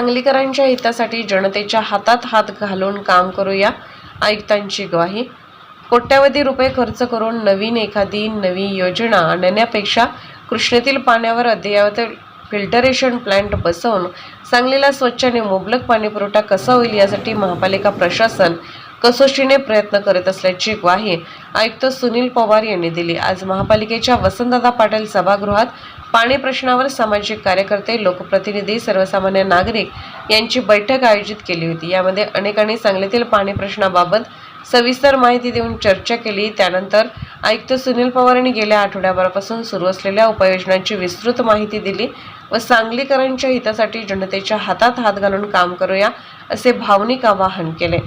सांगलीकरांच्या हितासाठी जनतेच्या हातात हात घालून काम करूया आयुक्तांची ग्वाही. कोट्यावधी रुपये खर्च करून नवीन एखादी नवी योजना आणण्यापेक्षा कृष्णेतील पाण्यावर अद्ययावत फिल्टरेशन प्लांट बसवून सांगलीला स्वच्छ आणि मुबलक पाणीपुरवठा कसा होईल यासाठी महापालिका प्रशासन कसोशीने प्रयत्न करत असल्याची ग्वाही आयुक्त सुनील पवार यांनी दिली. आज महापालिकेच्या वसंतदादा पाटील सभागृहात पाणी प्रश्नावर सामाजिक कार्यकर्ते लोकप्रतिनिधी सर्वसामान्य नागरिक यांची बैठक आयोजित केली होती. यामध्ये अनेकांनी सांगलीतील पाणी प्रश्नाबाबत सविस्तर माहिती देऊन चर्चा केली. त्यानंतर आयुक्त सुनील पवार यांनी गेल्या आठवड्याभरापासून सुरू असलेल्या उपाययोजनांची विस्तृत माहिती दिली व सांगलीकरांच्या हितासाठी जनतेच्या हातात हात घालून काम करूया असे भावनिक आवाहन केले.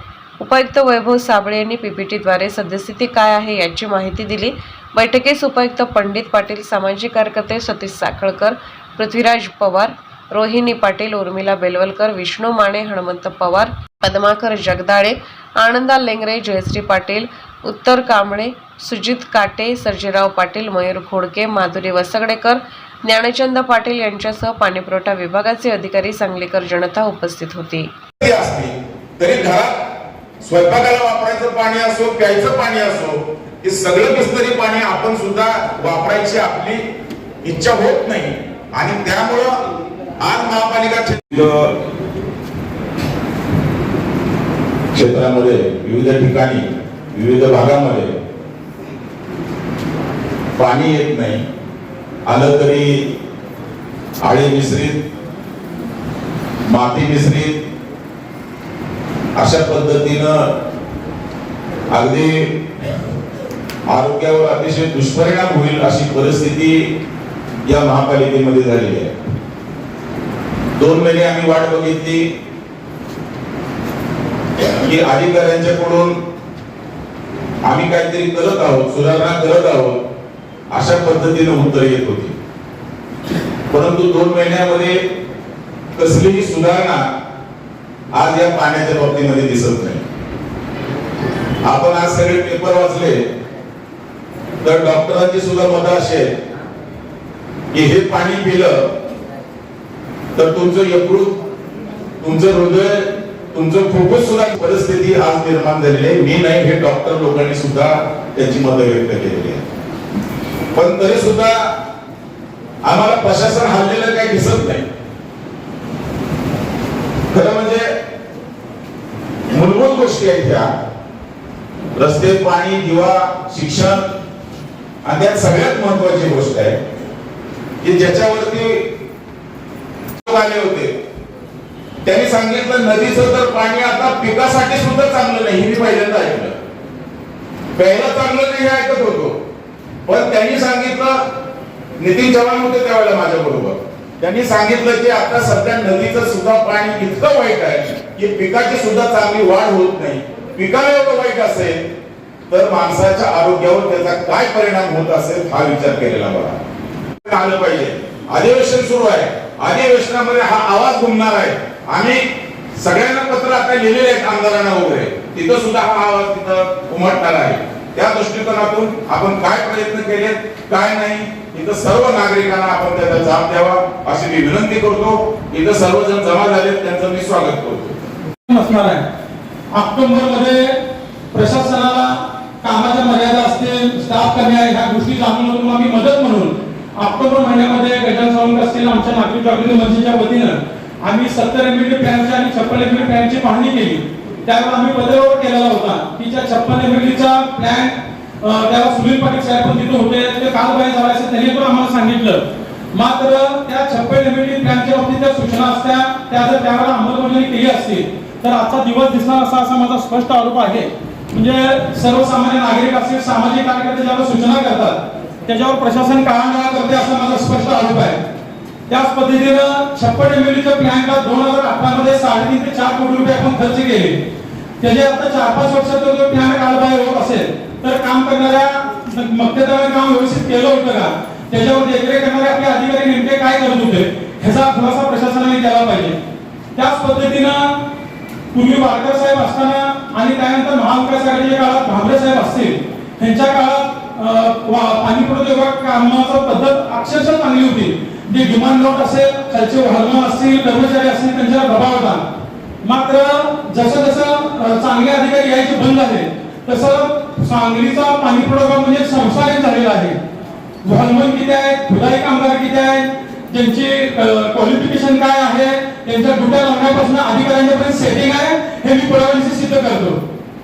उपायुक्त वैभव साबळे यांनी पीपीटीद्वारे सद्यस्थिती काय आहे याची माहिती दिली. बैठकीस उपायुक्त पंडित पाटील सामाजिक कार्यकर्ते सतीश साखळकर पृथ्वीराज पवार रोहिणी पाटील उर्मिला बेलवलकर विष्णू माने हनुमंत पवार पद्माकर जगदाळे आनंदा लेंगरे जयश्री पाटील उत्तर कांबळे सुजित काटे सर्जेराव पाटील मयूर घोडके माधुरी वसगडेकर ज्ञानचंद पाटील यांच्यासह पाणीपुरवठा विभागाचे अधिकारी सांगलीकर जनता उपस्थित होती. स्वयंपाकाला वापरायचं पाणी असो प्यायचं पाणी असो हे सगळं बिस्तरी पाणी आपण सुद्धा वापरायची आपली इच्छा होत नाही. आणि त्यामुळं आज महापालिका क्षेत्रामध्ये विविध ठिकाणी विविध भागामध्ये पाणी येत नाही. आलं तरी आळी मिश्रित माती मिश्रित अशा पद्धतीनं अगदी आरोग्यावर अतिशय दुष्परिणाम होईल अशी परिस्थिती या महापालिकेमध्ये झालेली आहे. दोन महिने आम्ही वाट बघितली की अधिकाऱ्यांच्याकडून आम्ही काहीतरी करत आहोत सुधारणा करत आहोत अशा पद्धतीनं उत्तर येत होती. परंतु दोन महिन्यामध्ये कसलीही सुधारणा आज या पाण्याच्या बाबतीमध्ये दिसत नाही. आपण आज सगळे पेपर वाचले तर डॉक्टरांची सुद्धा मत असेल की हे पाणी पिलं तर तुमचं यकृत तुमचं हृदय तुमचं फुफ्फुस सुद्धा परिस्थिती आज निर्माण झालेली आहे. मी नाही हे डॉक्टर लोकांनी सुद्धा त्यांची मतं व्यक्त केलेली आहे पण तरी सुद्धा आम्हाला प्रशासन हल्लेलं काही दिसत नाही. खरं म्हणजे गोष्टी आहेत त्या. रस्ते पाणी दिवा शिक्षण आणि त्यात सगळ्यात महत्वाची गोष्ट आहे की ज्याच्यावरती आले होते. त्यांनी सांगितलं नदीचं तर पाणी आता पिकासाठी सुद्धा चांगलं नाही मी पहिल्यांदा ऐकलं. पहिलं चांगलं नाही हे ऐकत होतो. पण त्यांनी सांगितलं नितीन चव्हाण होते त्यावेळेला माझ्या बरोबर त्यांनी सांगितलं की आता सध्या नदीचं सुद्धा पाणी इतकं वाईट आहे की पिकाची सुद्धा चांगली वाढ होत नाही. पिकाला एवढं वाईट असेल तर माणसाच्या आरोग्यावर त्याचा काय परिणाम होत असेल हा विचार केलेला बरा आलं पाहिजे. अधिवेशन सुरू आहे. अधिवेशनामध्ये हा आवाज घुमणार आहे. आम्ही सगळ्यांना पत्र आता लिहिलेले आहेत आमदारांना वगैरे. तिथं सुद्धा हा आवाज तिथं उमटणार आहे. त्या दृष्टिकोनातून आपण काय प्रयत्न केले काय नाही इथं सर्व नागरिकांना आपण त्याचा जाब द्यावा अशी मी विनंती करतो. इथं सर्वजण जमा झाले त्यांचं मी स्वागत करतो. असणार आहे? ऑक्टोबरमध्ये प्रशासनाला कामाच्या मर्यादा असतील स्टाफ कमी आहे ह्या गोष्टी जाणून घेऊन आम्ही मदत म्हणून ऑक्टोबर महिन्यामध्ये गजान सावंत असतील आमच्या नागरिक जागृती मंचच्या वतीनं आम्ही सत्तर एमबीडी फॅनची आणि छप्पन एमबीडी फॅनची पाहणी केली. त्यावर आम्ही पत्रावर केलेला होता. तिच्या छप्पन एमबीडीचा प्लॅन त्याला सुनील पाटील साहेब पण तिथे होते. ते काल काय झालं असं त्यांनी पण आम्हाला सांगितलं. मात्र त्या छप्पन एमबीडी प्लॅनच्या बाबतीत त्या सूचना असत्या. त्या जर त्यावेळेला अंमलबजावणी केली असती तर आजचा दिवस दिसणार असा असा माझा स्पष्ट आरोप आहे. म्हणजे सर्वसामान्य नागरिक असतील सामाजिक कार्यकर्ते ज्यावर सूचना करतात त्याच्यावर प्रशासन काळांगाळा करते असा माझा स्पष्ट आरोप आहे. त्याच पद्धतीनं छप्पन एमएलईच्या प्लॅनला दोन हजार अठरा मध्ये साडेतीन ते चार कोटी रुपये आपण खर्च केले. त्याचे आता चार पाच वर्षात जर प्लॅन कालबाह्य होत असेल. तर काम करणाऱ्या मक्तेदाराने काम व्यवस्थित केलं होतं का? त्याच्यावर देखरेख करणारे आपले अधिकारी नेमके काय करत होते? ह्याचा खुलासा प्रशासनाने केला पाहिजे. त्याच पद्धतीनं पूर्वी वाडकर साहेब असताना आणि त्यानंतर महाविकास आघाडीच्या काळात भाबरे साहेब असतील त्यांच्या काळात वा- पाणी पुरवठा विभाग कामाचा पद्धत अक्षरशः चांगली होती. जे डिमांड नोट असेल खालचे हॉर्मोन असतील कर्मचारी असतील त्यांच्यावर दबाव होता. मात्र जसं जसं चांगले अधिकारी यायचे बंद झाले तसं सांगलीचा पाणी पुरवठा म्हणजे संसारित झालेला आहे. हॉर्मोन किती आहे? खुदाई कामगार किती आहे? त्यांची क्वालिफिकेशन काय आहे? त्यांच्या गुट्या लावण्यापासून अधिकाऱ्यांच्यापर्यंत सेटिंग आहे? हे मी पुराव्यांशी सिद्ध करतो.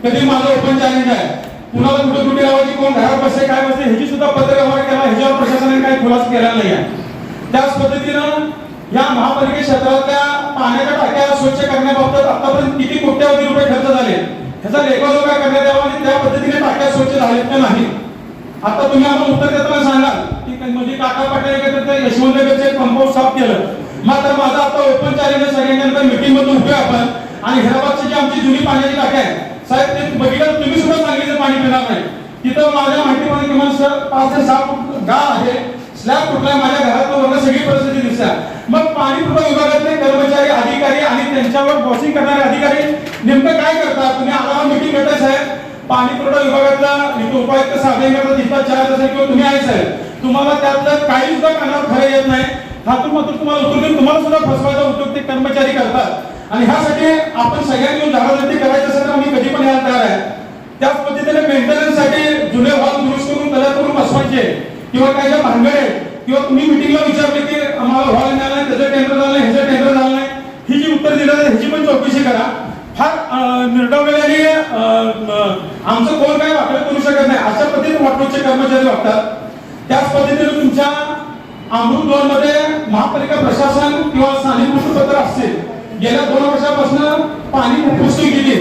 कधी माझं ओपन चॅलेंज आहे. कुणाला कुठे कुठे लावायची कोण घरावर बसते काय बसते ह्याची सुद्धा पत्र व्यवहार केला ह्याच्यावर प्रशासनाने काही खुलासा केला नाही आहे. त्याच पद्धतीनं या महापालिके क्षेत्रातल्या पाण्याच्या टाक्या स्वच्छ करण्याबाबत आतापर्यंत किती कोट्यावधी रुपये खर्च झाले? ह्याचा लेखाजोखा करण्यात यावा आणि त्या पद्धतीने टाक्या स्वच्छ झालेत का नाही? आता तुम्ही आम्हाला उत्तर देताना सांगा की म्हणजे काका पाटील एकत्र यशवंत यशवंतनगरचे कंपाऊंड साफ केलं. मात्र माझा आता ओपन चॅलेंज आहे मीटिंग मधून उभे आपण. आणि हैदराबादची जी आमची जुनी पाण्याची टाकी आहे साहेब ते बघितलं तुम्ही सुद्धा सांगितलं पाणी पिणार नाही. तिथं माझ्या माहितीमध्ये किमान सर पाच ते सहा फूट गाळ आहे. स्लॅब फुटलाय माझ्या घरात वगैरे सगळी परिस्थिती दिसल्या मग पाणी पुरवठा विभागातले कर्मचारी अधिकारी आणि त्यांच्यावर बॉसिंग करणारे अधिकारी नेमकं काय करतात तुम्ही आढावा मिटिंग घेता साहेब. पाणी पुरवठा विभागातला उपायुक्त साधे करता चार असेल किंवा तुम्ही आहे साहेब. तुम्हाला त्यातलं काही सुद्धा कानावर खरं येत नाही. हातून मात्र तुम्हाला उतरून तुम्हाला सुद्धा फसवायचा उद्योग ते कर्मचारी करतात. आणि ह्यासाठी आपण सगळ्यांनी मिळून करायचं असेल तर आम्ही कधी पण यायला तयार आहे. त्याच पद्धतीने मेंटेनन्ससाठी जुने हॉल दुरुस्त करून कलर करून बसवायचे किंवा काही ज्या भानगड आहेत किंवा तुम्ही मिटिंगला विचारले की आम्हाला हॉल मिळाला नाही त्याचं टेंडर झालं ह्याचं टेंडर झालं नाही ही जी उत्तर दिलं ह्याची पण चौकशी करा. फार अं, निर्डवलेली आमचं कोण काय वापर करू शकत नाही. अशा पद्धतीने वाटोचे कर्मचारी वागतात त्याच पद्धतीने तुमच्या अमृत दोन मध्ये महापालिका प्रशासन किंवा स्थानिक वृत्तपत्र असतील. गेल्या दोन वर्षापासून पाणी पुस्तक गेली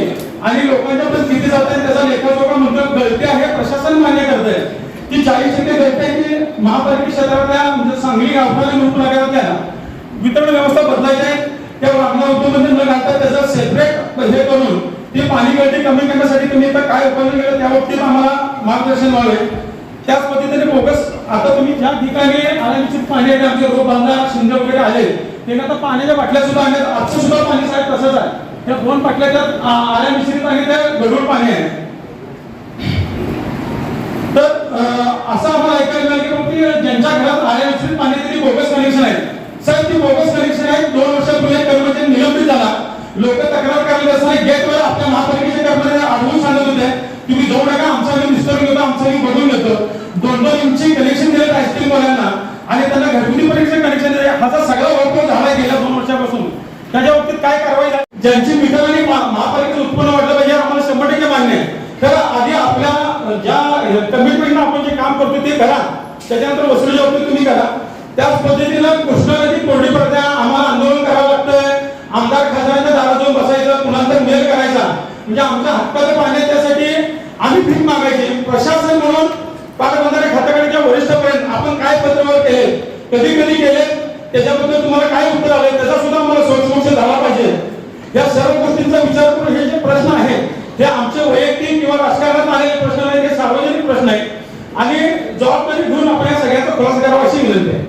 आणि लोकांच्या पण किती जात आहे त्याचा लेखाजोखा म्हणतो गळती आहे प्रशासन मान्य करत आहे ती चाळीस टक्के गळती आहे की महापालिका क्षेत्रातल्या म्हणजे सांगली गावठाण मुक्त नगरातल्या वितरण व्यवस्था बदलायची आहे. त्या वागण्या उद्योगमध्ये न घालता त्याचं सेपरेट हे करून ती पाणी गळती कमी करण्यासाठी तुम्ही आता काय उपाय केलं त्या बाबतीत आम्हाला मार्गदर्शन व्हावे त्याच पद्धतीने बोगस आता तुम्ही ज्या ठिकाणी अनामित पाणी आहे आमचे रोप बांधा शिंदे वगैरे आले त्यांना आता पाण्याच्या बाटल्या सुद्धा आणल्या आजचं सुद्धा पाणी साहेब तसंच आहे. त्या दोन बाटल्या तर आल्या मिश्रित आणि त्या गडूळ पाणी आहे तर अं, असं आम्हाला ऐकायला मिळालं की मग ती ज्यांच्या घरात आल्या मिश्रित पाणी आहे, त्यांनी बोगस कनेक्शन आहे साहेब ती बोगस कनेक्शन आहे दोन वर्षापूर्वी एक कर्मचारी निलंबित झाला लोक तक्रार करायला असताना गेटवर आपल्या महापालिकेचे कर्मचारी आढळून सांगत होते तुम्ही जाऊ नका आमचा आम्ही निस्तरून बघून घेतो दोन दोन इंची कनेक्शन दिले आईस्क्रीम वाल्यांना आणि त्यांना घरगुती परीक्षा कनेक्शन दिले हाचा सगळा वापर झाला गेल्या दोन वर्षापासून. त्याच्या बाबतीत काय कारवाई झाली? ज्यांची मीटर आणि महापालिकेचं उत्पन्न वाटलं पाहिजे आम्हाला शंभर टक्के मान्य आहे. तर आधी आपल्या ज्या कमिटमेंट आपण जे काम करतो ते करा. त्याच्यानंतर वसुलीच्या बाबतीत तुम्ही करा. त्याच पद्धतीनं कृष्णा नदी कोरडी पडत्या आम्हाला आंदोलन करावं लागतंय. आमदार खासदारांच्या दारात जाऊन बसायचं कुणाला मेल करायचा. म्हणजे आमच्या हक्काचं पाहण्यासाठी आम्ही भीक मागायची. प्रशासन म्हणून पालकमंत्री खात्याकडे वरिष्ठपर्यंत आपण काय पत्रव्यवहार केले कधी कधी केले त्याच्याबद्दल तुम्हाला काय उत्तर आले त्याचा सुद्धा मला सोयीसुविधा झाला पाहिजे. या सर्व गोष्टींचा विचार करून हे जे प्रश्न आहेत हे आमचे वैयक्तिक किंवा राजकारणात आलेले प्रश्न नाही हे सार्वजनिक प्रश्न आहेत. आणि जबाबदारी घेऊन आपण या सगळ्यांचा खुलासा करावा अशी विनंती आहे.